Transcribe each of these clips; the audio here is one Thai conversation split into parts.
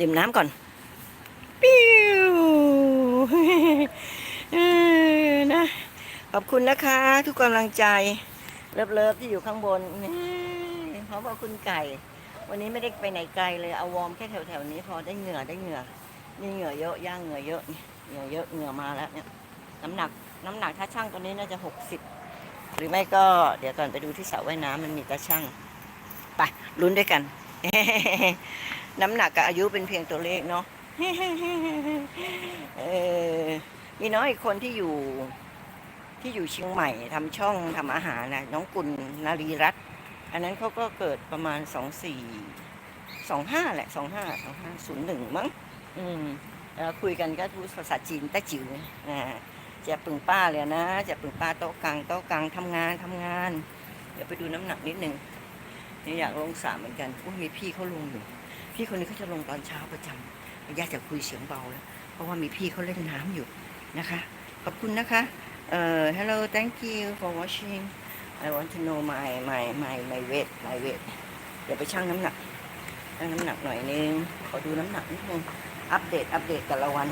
ดื่มน้ำก่อนปิ้วนะ ขอบคุณนะคะ ทุกกำลังใจ เลิฟๆที่อยู่ข้างบนนี่ขอบพระคุณไก่ วันนี้ไม่ได้ไปไหนไกลเลย เอาวอร์มแค่แถวๆนี้ พอได้เหงื่อได้เหงื่อ นี่เหงื่อเยอะย่างเหงื่อเยอะเหงื่อเยอะเหงื่อมาแล้วเนี่ย น้ำหนัก น้ำหนักถ้าช่างตัวนี้น่าจะหกสิบหรือไม่ก็เดี๋ยวก่อนไปดูที่สระว่ายน้ำมันมีตาช่างไปลุ้นด้วยกัน น้ำหนักกับอายุเป็นเพียงตัวเลขเนาะเออมีน้องอีกคนที่อยู่ที่อยู่เชียงใหม่ทำช่องทำอาหารนะน้องกุลนารีรัตน์อันนั้นเขาก็เกิดประมาณสองสี่สองห้าแหละสองห้าสองห้าศูนย์หนึ่งมั้ง อืมแล้วคุยกันก็พูดภาษาจีนต้จิ๋วนะจะปึงป้าเลยนะ จะปึงป้าโต๊ะกลางโต๊ะกลางทำงานทำงาน เดี๋ยวไปดูน้ำหนักนิดนึง นี่อยากลงสระเหมือนกันอุ้ยมีพี่เขาลงอยู่ พี่คนนี้เขาจะลงตอนเช้าประจำญาติจะคุยเสียงเบาแล้ว เพราะว่ามีพี่เขาเล่นน้ำอยู่นะคะ ขอบคุณนะคะเอ่อ hello thank you for watching I want to know my my my my weight my weight เดี๋ยวไปชั่งน้ำหนักชั่งน้ำหนักหน่อยนึง ขอดูน้ำหนักนิดนึง อัปเดตอัปเดตแต่ละวัน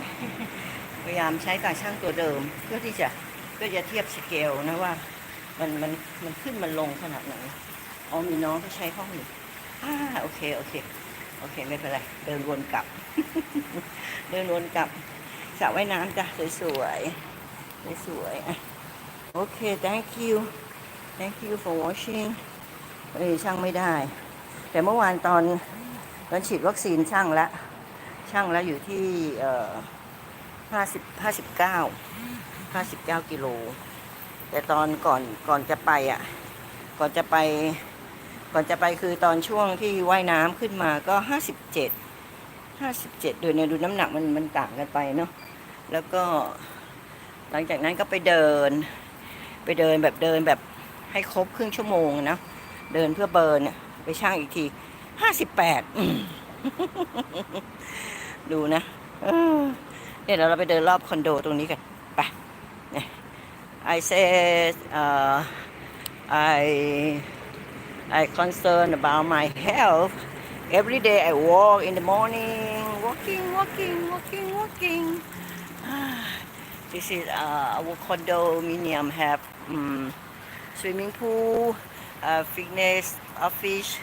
พยายามใช้ตาช่างตัวเดิม เพื่อที่จะเพื่อจะเทียบสเกลนะว่ามันมันมันขึ้นมันลงขนาดไหน อ๋อมีน้องที่ใช้ห้องอยู่อ่าโอเคโอเคโอเคไม่เป็นไรเดินวนกลับ เดินวนกลับสระว่ายน้ำจ้ะสวยๆสวยๆโอเค thank you thank you for watching เอ้ยช่างไม่ได้ แต่เมื่อวานตอนตอนฉีดวัคซีนช่างแล้วช่างแล้วอยู่ที่เอ่อห้าสิบห้าสิบเก้าห้าสิบเก้ากิโลแต่ตอนก่อนก่อนจะไปอะ ก่อนจะไป ก่อนจะไปคือตอนช่วงที่ว่ายน้ำขึ้นมาก็ห้าสิบเจ็ดห้าสิบเจ็ดโดยเนี่ยดูน้ำหนักมันมันต่างกันไปเนาะแล้วก็ หลังจากนั้นก็ไปเดิน ไปเดินแบบเดินแบบให้ครบครึ่งชั่วโมงนะเดินเพื่อเบิร์นไปช่างอีกทีห้าสิบแปดดูนะเนี่ยเดี๋ยวเราไปเดินรอบคอนโดตรงนี้กันไป I said uh, I I concerned about my health. Every day I walk in the morning, walking, walking, walking, walking. this is uh, our condominium have um, swimming pool, uh, fitness office.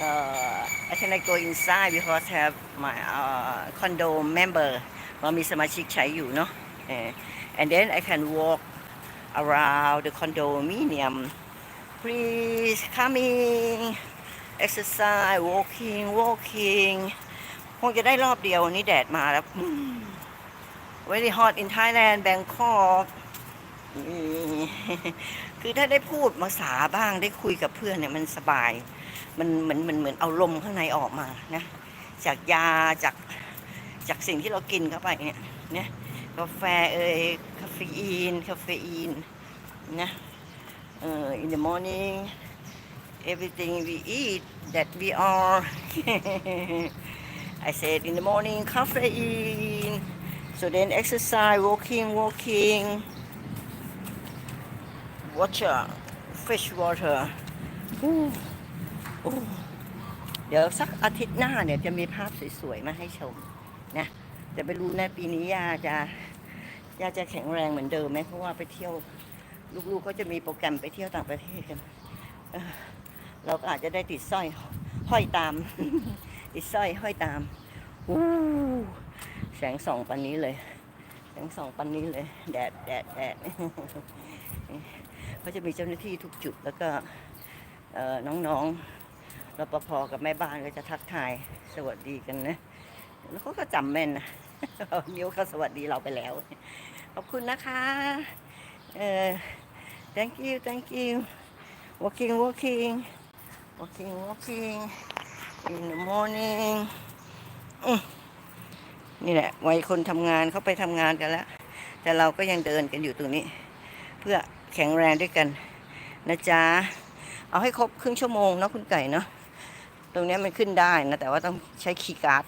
Uh, I cannot go inside because have my uh, condo member เรามีสมาชิกใช้อยู่เนาะเออ and then I can walk around the condominium please coming exercise walking walking คงจะได้รอบเดียววันนี้แดดมาแล้ว very hot in Thailand Bangkok คือถ้าได้พูดภาษาบ้างได้คุยกับเพื่อนเนี่ยมันสบาย มันเหมือนเหมือนเหมือนเอาลมข้างในออกมานะ จากยาจากจากสิ่งที่เรากินเข้าไปเนี่ยเนี่ยกาแฟเอ่ยคาเฟอีนคาเฟอีนนะ เอ่อ in the morning everything we eat that we are I said in the morning caffeine so then exercise walking walking water fresh water อู้อู้เดี๋ยวสักอาทิตย์หน้าเนี่ยจะมีภาพสวยๆมาให้ชมนะแต่ไม่รู้นะปีนี้ยาจะยาจะแข็งแรงเหมือนเดิมไหมเพราะว่าไปเที่ยว ลูกๆก็จะมีโปรแกรมไปเที่ยวต่างประเทศกันเราก็อาจจะได้ติดสร้อยห้อยตาม ติดสร้อยห้อยตามอู้แสงส่องปันนี้เลย แสงส่องปันนี้เลย แดดแดดแดดเขาจะมีเจ้าหน้าที่ทุกจุดแล้วก็น้องๆรปภกับแม่บ้านก็จะทักทายสวัสดีกันนะ แล้วเขาก็จำแม่นนะนิ้วเขาสวัสดีเราไปแล้ว ขอบคุณนะคะ เออ thank you thank you walking walking walking walking in the morning อืมนี่แหละวัยคนทำงานเขาไปทำงานกันแล้ว แต่เราก็ยังเดินกันอยู่ตรงนี้ เพื่อแข็งแรงด้วยกันนะจ๊ะ เอาให้ครบครึ่งชั่วโมงเนาะคุณไก่เนาะ ตรงนี้มันขึ้นได้นะ แต่ว่าต้องใช้คีย์การ์ด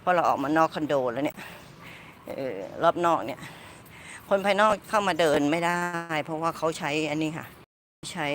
เพราะเราออกมานอกคอนโดแล้วเนี่ยออรอบนอกเนี่ย คนภายนอกเข้ามาเดินไม่ได้ เพราะว่าเขาใช้อันนี้ค่ะ ใช้